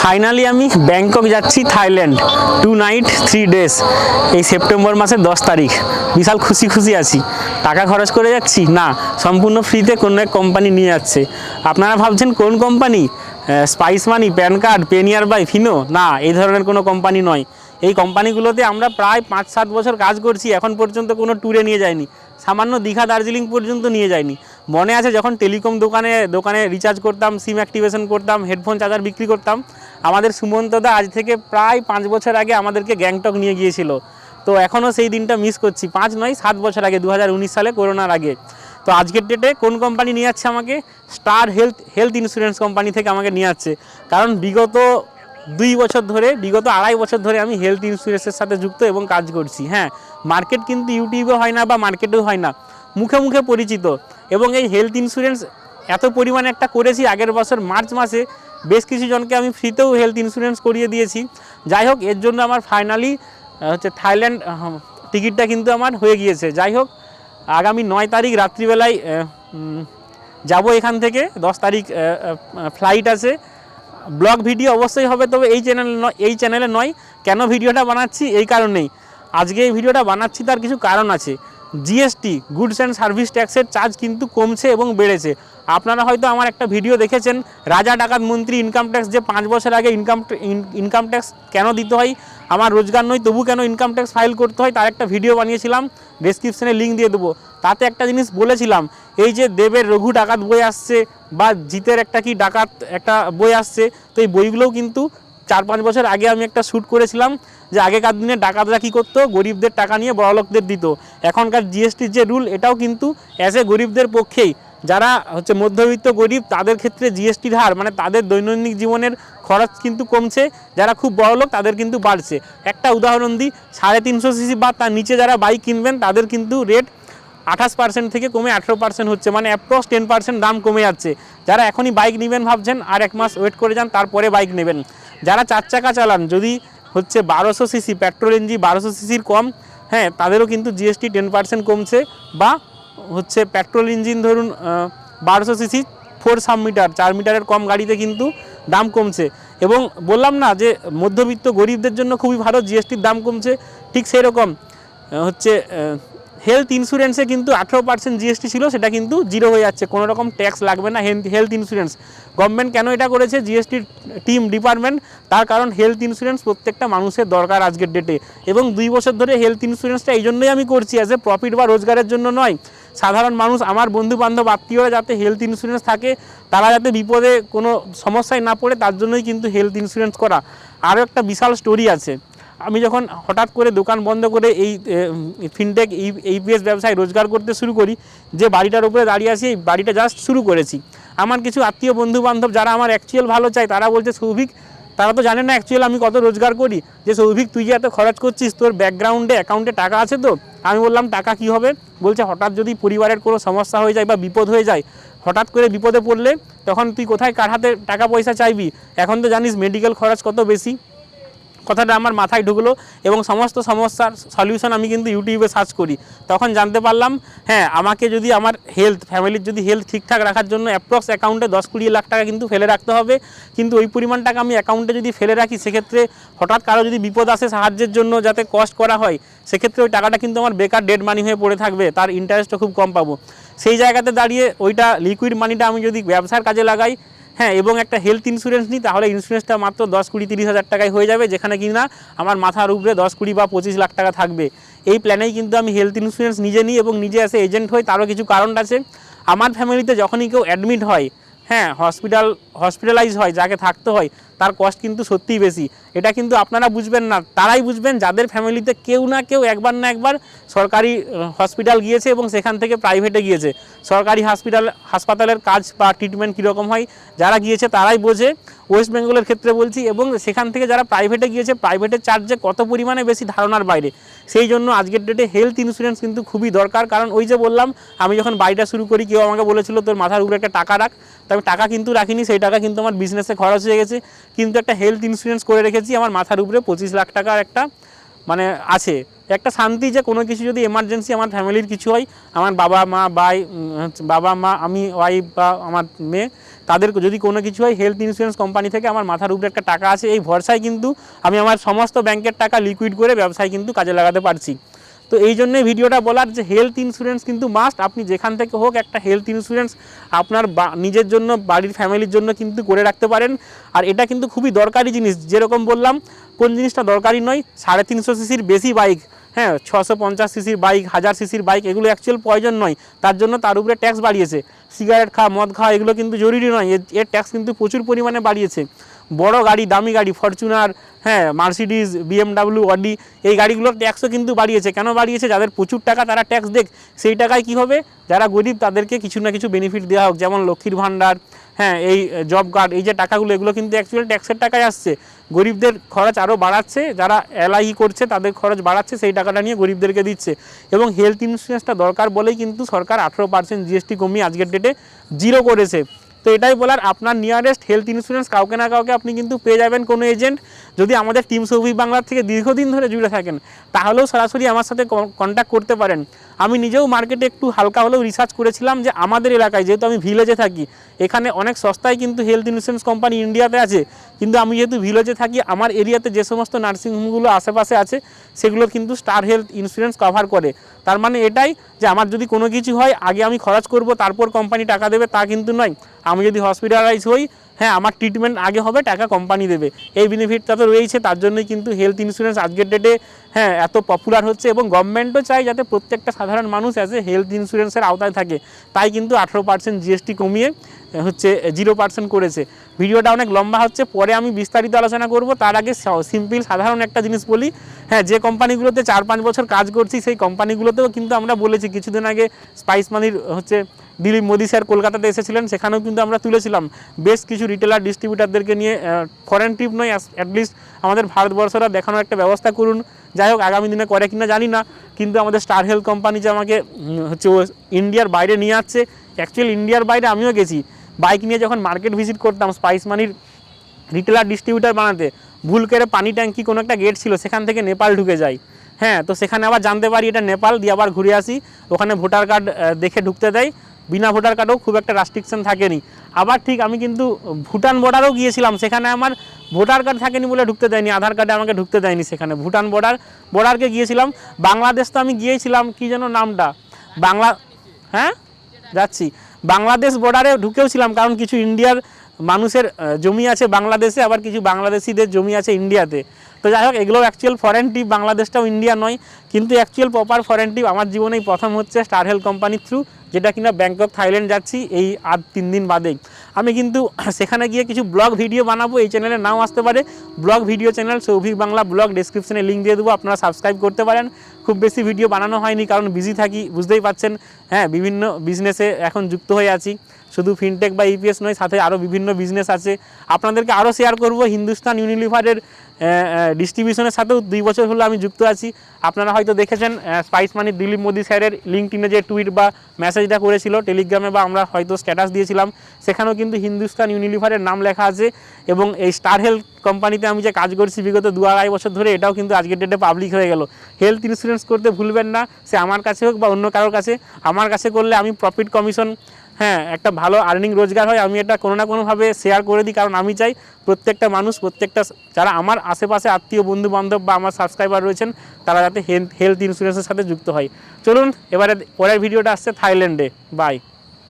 Finally আমি Bangkok যাচ্ছি Thailand two night three days এই সেপ্টেম্বর মাসের দশ তারিখ। বিশাল খুশি খুশি আছি। টাকা খরচ করে যাচ্ছি? না, সম্পূর্ণ ফ্রিতে কোনো এক কোম্পানি নিয়ে যাচ্ছে। আপনারা ভাবছেন কোন company Spice Money PAN card PayNearby Fino না, এই ধরনের কোনো কোম্পানি নয়। এই কোম্পানিগুলোতে আমরা প্রায় পাঁচ সাত বছর কাজ করছি। এখন পর্যন্ত কোনো ট্যুরে নিয়ে যায়নি সামান্য দীঘা, দার্জিলিং পর্যন্ত নিয়ে যায়নি মনে আছে যখন টেলিকম দোকানে দোকানে রিচার্জ করতাম সিম অ্যাক্টিভেশন করতাম হেডফোন চার্জার বিক্রি করতাম, আমাদের সুমন্তদা আজ থেকে প্রায় পাঁচ বছর আগে আমাদেরকে গ্যাংটক নিয়ে গিয়েছিল। তো এখনও সেই দিনটা মিস করছি। পাঁচ নয়, সাত বছর আগে দু হাজার উনিশ সালে করোনার আগে। তো আজকের ডেটে কোন কোম্পানি নিয়ে যাচ্ছে আমাকে? Star Health health insurance company থেকে আমাকে নিয়ে যাচ্ছে। কারণ বিগত দুই বছর ধরে, বিগত আড়াই বছর ধরে আমি হেলথ ইন্স্যুরেন্সের সাথে যুক্ত এবং কাজ করছি। হ্যাঁ মার্কেট কিন্তু ইউটিউবে হয় না বা মার্কেটেও হয় না। মুখে মুখে পরিচিত। এবং এই হেলথ ইন্স্যুরেন্স এত পরিমাণে একটা করেছি আগের বছর মার্চ মাসে, বেশ কিছু জনকে আমি ফ্রিতেও হেলথ ইন্স্যুরেন্স করিয়ে দিয়েছি। যাই হোক, এর জন্য আমার ফাইনালি হচ্ছে থাইল্যান্ড টিকিটটা কিন্তু আমার হয়ে গিয়েছে। যাই হোক, আগামী নয় তারিখ রাত্রিবেলায় যাব এখান থেকে। দশ তারিখ ফ্লাইট আছে। ব্লগ ভিডিও অবশ্যই হবে, তবে এই চ্যানেল এই চ্যানেলে নয়। কেন ভিডিওটা বানাচ্ছি? এই কারণেই। আজকে এই ভিডিওটা বানাচ্ছি, তার কিছু কারণ আছে। জিএসটি গুডস অ্যান্ড সার্ভিস ট্যাক্সের চার্জ কিন্তু কমছে এবং বেড়েছে। আপনারা হয়তো আমার একটা ভিডিও দেখেছেন, রাজা ডাকাত মন্ত্রী ইনকাম ট্যাক্স যে পাঁচ বছর আগে ইনকাম ইনকাম ট্যাক্স কেন দিতে হয়, আমার রোজগার নয়, তবু কেন ইনকাম ট্যাক্স ফাইল করতে হয়, তার একটা ভিডিও বানিয়েছিলাম ডেসক্রিপশনে লিঙ্ক দিয়ে দেবো। তাতে একটা জিনিস বলেছিলাম, এই যে দেবের রঘু ডাকাত বই আসছে, বা জিতের একটা কি ডাকাত একটা বই আসছে, তো এই বইগুলোও কিন্তু চার পাঁচ বছর আগে আমি একটা শ্যুট করেছিলাম যে আগেকার দিনে ডাকাতরা কী করতো? গরিবদের টাকা নিয়ে বড়লোকদের দিত। এখনকার জিএসটির যে রুল এটাও কিন্তু অ্যাজ এ গরিবদের পক্ষেই। যারা হচ্ছে মধ্যবিত্ত গরিব, তাদের ক্ষেত্রে জিএসটির হার মানে তাদের দৈনন্দিন জীবনের খরচ কিন্তু কমছে। যারা খুব বড় লোক তাদের কিন্তু বাড়ছে। একটা উদাহরণ দিই, সাড়ে তিনশো সিসি বা তার নিচে যারা বাইক কিনবেন, তাদের কিন্তু রেট আঠাশ পার্সেন্ট থেকে কমে আঠেরো পার্সেন্ট হচ্ছে। মানে অ্যাপ্রক্স টেন পার্সেন্ট দাম কমে যাচ্ছে। যারা এখনই বাইক নেবেন ভাবছেন, আর এক মাস ওয়েট করে যান, তারপরে বাইক নেবেন। যারা চার চাকা চালান, যদি হচ্ছে বারোশো সিসি, পেট্রোল ইঞ্জিন বারোশো সিসির কম। হ্যাঁ তাদেরও কিন্তু জিএসটি টেন পার্সেন্ট কমছে। বা হচ্ছে পেট্রোল ইঞ্জিন ধরুন বারোশো সিসি ফোর সাব মিটার চার মিটারের কম গাড়িতে কিন্তু দাম কমছে। এবং বললাম না যে মধ্যবিত্ত গরিবদের জন্য খুবই ভালো, জিএসটির দাম কমছে। ঠিক সেই রকম হচ্ছে হেলথ ইন্স্যুরেন্সে কিন্তু আঠেরো পার্সেন্ট জিএসটি ছিল, সেটা কিন্তু জিরো হয়ে যাচ্ছে। কোনো রকম ট্যাক্স লাগবে না হেলথ ইন্স্যুরেন্স গভর্নমেন্ট কেন এটা করেছে? জিএসটির টিম ডিপার্টমেন্ট তার কারণ হেলথ ইন্স্যুরেন্স প্রত্যেকটা মানুষের দরকার আজকের ডেটে এবং দুই বছর ধরে হেলথ ইন্স্যুরেন্সটা এই জন্যই আমি করছি অ্যাজ এ প্রফিট বা রোজগারের জন্য নয়। সাধারণ মানুষ, আমার বন্ধু বান্ধব আত্মীয়রা যাতে হেলথ ইন্স্যুরেন্স থাকে, তারা যাতে বিপদে কোনো সমস্যায় না পড়ে, তার জন্যই কিন্তু হেলথ ইন্স্যুরেন্স করা। আরও একটা বিশাল স্টোরি আছে। আমি যখন হঠাৎ করে দোকান বন্ধ করে এই ফিনটেক এই এইপিএস ব্যবসায় রোজগার করতে শুরু করি, যে বাড়িটার উপরে দাঁড়িয়ে আছি, এই বাড়িটা জাস্ট শুরু করেছি। আমার কিছু আত্মীয় বন্ধু বান্ধব যারা আমার অ্যাকচুয়াল ভালো চায়, তারা বলছে, সৌভিক, তারা তো জানে না অ্যাকচুয়াল আমি কত রোজগার করি। যে, সৌভিক, তুই যে এত খরচ করছিস, তোর ব্যাকগ্রাউন্ডে অ্যাকাউন্টে টাকা আছে তো? আমি বললাম, টাকা কি হবে? বলছে, হঠাৎ যদি পরিবারের কোনো সমস্যা হয়ে যায় বা বিপদ হয়ে যায়, হঠাৎ করে বিপদে পড়লে তখন তুই কোথায়, কার হাতে টাকা পয়সা চাইবি? এখন তো জানিস মেডিকেল খরচ কত বেশি? কথাটা আমার মাথায় ঢুকলো এবং সমস্ত সমস্যার সলিউশন আমি কিন্তু ইউটিউবে সার্চ করি। তখন জানতে পারলাম হ্যাঁ আমাকে যদি আমার হেলথ ফ্যামিলির যদি হেলথ ঠিকঠাক রাখার জন্য অ্যাপ্রক্স অ্যাকাউন্টে দশ কুড়ি লাখ টাকা কিন্তু ফেলে রাখতে হবে। কিন্তু ওই পরিমাণ টাকা আমি অ্যাকাউন্টে যদি ফেলে রাখি, সেক্ষেত্রে হঠাৎ কারও যদি বিপদ আসে সাহায্যের জন্য যাতে কষ্ট করা হয়, সেক্ষেত্রে ওই টাকাটা কিন্তু আমার বেকার ডেড মানি হয়ে পড়ে থাকবে, তার ইন্টারেস্টও খুব কম পাবো। সেই জায়গাতে দাঁড়িয়ে ওইটা লিকুইড মানিটা আমি যদি ব্যবসার কাজে লাগাই হ্যাঁ এবং একটা হেলথ ইন্স্যুরেন্স নিই, তাহলে ইন্স্যুরেন্সটা মাত্র দশ কুড়ি তিরিশ হাজার টাকায় হয়ে যাবে, যেখানে কিনা আমার মাথার উপরে দশ কুড়ি বা পঁচিশ লাখ টাকা থাকবে। এই প্ল্যানেই কিন্তু আমি হেলথ ইন্স্যুরেন্স নিজে নিই এবং নিজে এসে এজেন্ট হই, তারও কিছু কারণ আছে। আমার ফ্যামিলিতে যখনই কেউ অ্যাডমিট হয় হ্যাঁ হসপিটাল হসপিটালাইজ হয়, যাকে থাকতে হয় তার কস্ট কিন্তু সত্যিই বেশি। এটা কিন্তু আপনারা বুঝবেন না, তারাই বুঝবেন যাদের ফ্যামিলিতে কেউ না কেউ একবার না একবার সরকারি হসপিটাল গিয়েছে এবং সেখান থেকে প্রাইভেটে গিয়েছে। সরকারি হসপিটাল হাসপাতালের কাজ বা ট্রিটমেন্ট কীরকম হয়, যারা গিয়েছে তারাই বোঝে। ওয়েস্ট বেঙ্গলের ক্ষেত্রে বলছি এবং সেখান থেকে যারা প্রাইভেটে গিয়েছে প্রাইভেটের চার্জে কত পরিমাণে বেশি ধারণার বাইরে? সেই জন্য আজকের ডেটে হেলথ ইন্স্যুরেন্স কিন্তু খুবই দরকার। কারণ ওই যে বললাম, আমি যখন বাড়িটা শুরু করি, কেউ আমাকে বলেছিল, তোর মাথার উপরে একটা টাকা রাখ। তো আমি টাকা কিন্তু রাখিনি, সেই টাকা কিন্তু আমার বিজনেসে খরচ হয়ে গেছে। কিন্তু একটা হেলথ ইন্স্যুরেন্স করে রেখেছি, আমার মাথার উপরে পঁচিশ লাখ টাকার একটা মানে আছে। একটা শান্তি যে কোনো কিছু যদি এমার্জেন্সি আমার ফ্যামিলির কিছু হয়, আমার বাবা মা বাই বাবা মা আমি ওয়াইফ বা আমার মেয়ে তাদের যদি কোনো কিছু হয় হেলথ ইন্স্যুরেন্স কোম্পানি থেকে আমার মাথার উপরে একটা টাকা আছে, এই ভরসায় কিন্তু আমি আমার সমস্ত ব্যাংকের টাকা লিকুইড করে ব্যবসায় কিন্তু কাজে লাগাতে পারছি। তো এই জন্যই ভিডিওটা বলার যে হেলথ ইন্স্যুরেন্স কিন্তু মাস্ট আপনি যেখান থেকে হোক একটা হেলথ ইন্স্যুরেন্স আপনার নিজের জন্য, বাড়ির ফ্যামিলির জন্য কিন্তু করে রাখতে পারেন। আর এটা কিন্তু খুবই দরকারি জিনিস, যেরকম বললাম, কোন জিনিসটা দরকারি নয়, সাড়ে তিনশো সিসির বেশি বাইক হ্যাঁ ছশো পঞ্চাশ সিসির বাইক হাজার সিসির বাইক এগুলো অ্যাকচুয়াল প্রয়োজন নয়। তার জন্য তার উপরে ট্যাক্স বাড়িয়েছে। সিগারেট খাওয়া মদ খাওয়া এগুলো কিন্তু জরুরি নয়। এর- ট্যাক্স কিন্তু প্রচুর পরিমাণে বাড়িয়েছে। বড় গাড়ি, দামি গাড়ি, ফরচুনার হ্যাঁ মার্সিডিজ, বিএমডাব্লিউ, অডি, এই গাড়িগুলোর ট্যাক্সও কিন্তু বাড়িয়েছে। কেন বাড়িয়েছে? যাদের প্রচুর টাকা তারা ট্যাক্স দেখ। সেই টাকায় কী হবে? যারা গরিব তাদেরকে কিছু না কিছু বেনিফিট দেওয়া হোক। যেমন লক্ষ্মীর ভাণ্ডার হ্যাঁ এই জব কার্ড এই যে টাকাগুলো, এগুলো কিন্তু অ্যাকচুয়ালি ট্যাক্সের টাকায় আসছে। গরিবদের খরচ আরও বাড়াচ্ছে, যারা এলআই করছে তাদের খরচ বাড়াচ্ছে, সেই টাকাটা নিয়ে গরিবদেরকে দিচ্ছে। এবং হেলথ ইন্স্যুরেন্সটা দরকার বলেই কিন্তু সরকার আঠেরো পার্সেন্ট জিএসটি কমিয়ে আজকের ডেটে জিরো করেছে। তো এটাই বলার আপনার নিয়ারেস্ট হেলথ ইন্স্যুরেন্স কাউকে না কাউকে আপনি কিন্তু পেয়ে যাবেন কোনো এজেন্ট যদি আমাদের টিম সৌভিক বাংলার থেকে দীর্ঘদিন ধরে জুড়ে থাকেন, তাহলেও সরাসরি আমার সাথে কন্ট্যাক্ট করতে পারেন। আমি নিজেও মার্কেটে একটু হালকা হলেও রিসার্চ করেছিলাম যে আমাদের এলাকায়, যেহেতু আমি ভিলেজে থাকি, এখানে অনেক সস্তায় কিন্তু হেলথ ইন্স্যুরেন্স কোম্পানি ইন্ডিয়াতে আছে। কিন্তু আমি যেহেতু ভিলেজে থাকি, আমার এরিয়াতে যে সমস্ত নার্সিংহোমগুলো আশেপাশে আছে সেগুলো কিন্তু স্টার হেলথ ইন্স্যুরেন্স কভার করে। তার মানে এটাই যে আমার যদি কোনো কিছু হয়, আগে আমি খরচ করব, তারপর কোম্পানি টাকা দেবে, তা কিন্তু নয়। আমি যদি হসপিটালাইজ হই হ্যাঁ আমার ট্রিটমেন্ট আগে হবে, টাকা কোম্পানি দেবে। এই বেনিফিটটা তো রয়েছে তার জন্যই কিন্তু হেলথ ইন্স্যুরেন্স আজকের ডেটে হ্যাঁ এত পপুলার হচ্ছে এবং গভর্নমেন্টও চায় যাতে প্রত্যেকটা সাধারণ মানুষ অ্যাজ এ হেলথ ইন্স্যুরেন্সের আওতায় থাকে। তাই কিন্তু আঠেরো পার্সেন্ট জিএসটি কমিয়ে হচ্ছে জিরো পার্সেন্ট করেছে। ভিডিওটা অনেক লম্বা হচ্ছে, পরে আমি বিস্তারিত আলোচনা করব। তার আগে সিম্পল সাধারণ একটা জিনিস বলি। হ্যাঁ যে কোম্পানিগুলোতে চার পাঁচ বছর কাজ করছি, সেই কোম্পানিগুলোতেও কিন্তু আমরা বলেছি, কিছুদিন আগে স্পাইস মানির হচ্ছে দিলীপ মোদি স্যার কলকাতাতে এসেছিলেন, সেখানেও কিন্তু আমরা তুলেছিলাম। বেশ কিছু রিটেলার ডিস্ট্রিবিউটারদেরকে নিয়ে ফরেন ট্রিপ নয় অ্যাটলিস্ট আমাদের ভারতবর্ষরা দেখানোর একটা ব্যবস্থা করুন। যাই হোক, আগামী দিনে করে কিনা জানি না, কিন্তু আমাদের স্টার হেলথ কোম্পানি যে আমাকে হচ্ছে ইন্ডিয়ার বাইরে নিয়ে আসছে অ্যাকচুয়ালি ইন্ডিয়ার বাইরে আমিও গেছি। বাইক নিয়ে যখন মার্কেট ভিজিট করতাম স্পাইস মানির রিটেলার ডিস্ট্রিবিউটার বানাতে, ভুল করে পানি ট্যাঙ্কি কোনো একটা গেট ছিল, সেখান থেকে নেপাল ঢুকে যায় হ্যাঁ তো সেখানে আবার জানতে পারি এটা নেপাল, দিয়ে আবার ঘুরে আসি। ওখানে ভোটার কার্ড দেখে ঢুকতে দেয়। বিনা ভোটার কার্ডেও খুব একটা রাস্ট্রিকশন থাকেনি। আবার ঠিক আমি কিন্তু ভুটান বর্ডারও গিয়েছিলাম, সেখানে আমার ভোটার কার্ড থাকেনি বলে ঢুকতে দেয়নি, আধার কার্ডে আমাকে ঢুকতে দেয়নি সেখানে। ভুটান বর্ডার বর্ডারকে গিয়েছিলাম। বাংলাদেশ তো আমি গিয়েছিলাম, কী যেন নামটা? বাংলা হ্যাঁ? যাচ্ছি। বাংলাদেশ বর্ডারে ঢুকেও ছিলাম কারণ কিছু ইন্ডিয়ার মানুষের জমি আছে বাংলাদেশে, আবার কিছু বাংলাদেশিদের জমি আছে ইন্ডিয়াতে। তো যাই হোক, এগুলো অ্যাকচুয়াল ফরেন টিপ বাংলাদেশটাও ইন্ডিয়া নয়, কিন্তু অ্যাকচুয়াল প্রপার ফরেন টিপ আমার জীবনেই প্রথম হচ্ছে স্টার হেল কোম্পানির থ্রু যেটা কিনা ব্যাংকক থাইল্যান্ড যাচ্ছি এই আর তিন দিন বাদেই। আমি কিন্তু সেখানে গিয়ে কিছু ব্লগ ভিডিও বানাবো, এই চ্যানেলে নাও আসতে পারে। Vlog video channel Souvik Bangla vlog ডিসক্রিপশনে লিঙ্ক দিয়ে দেবো, আপনারা সাবস্ক্রাইব করতে পারেন। খুব বেশি ভিডিও বানানো হয়নি, কারণ বিজি থাকি, বুঝতেই পাচ্ছেন হ্যাঁ বিভিন্ন বিজনেসে এখন যুক্ত হয়ে আছি। শুধু ফিনটেক বা ইপিএস নয়, সাথে আরও বিভিন্ন বিজনেস আছে। আপনাদেরকে আরও শেয়ার করব হিন্দুস্তান ইউনিলিভারের ডিস্ট্রিবিউশনের সাথেও দুই বছর হলো আমি যুক্ত আছি। আপনারা হয়তো দেখেছেন স্পাইস মানি দিলীপ মোদি স্যারের লিঙ্কটিনে যে টুইট বা মেসেজটা করেছিল টেলিগ্রামে বা আমরা হয়তো স্ট্যাটাস দিয়েছিলাম, সেখানেও কিন্তু হিন্দুস্তান ইউনিলিভারের নাম লেখা আছে এবং এই স্টার হেলথ কোম্পানিতে আমি যে কাজ করছি বিগত দু আড়াই বছর ধরে, এটাও কিন্তু আজকের ডেটে পাবলিক হয়ে গেল। হেলথ ইন্স্যুরেন্স করতে ভুলবেন না, সে আমার কাছে হোক বা অন্য কারোর কাছে, আমার কাছে করলে আমি প্রফিট কমিশন হ্যাঁ একটা ভালো আর্নিং রোজগার হয়, আমি এটা কোনো না কোনোভাবে শেয়ার করে দিই, কারণ আমি চাই প্রত্যেকটা মানুষ, প্রত্যেকটা যারা আমার আশেপাশে আত্মীয় বন্ধু বান্ধব বা আমার সাবস্ক্রাইবার রয়েছেন, তারা যাতে হেলথ হেলথ ইন্স্যুরেন্সের সাথে যুক্ত হয়। চলুন, এবারে পরের ভিডিওটা আসছে থাইল্যান্ডে। বাই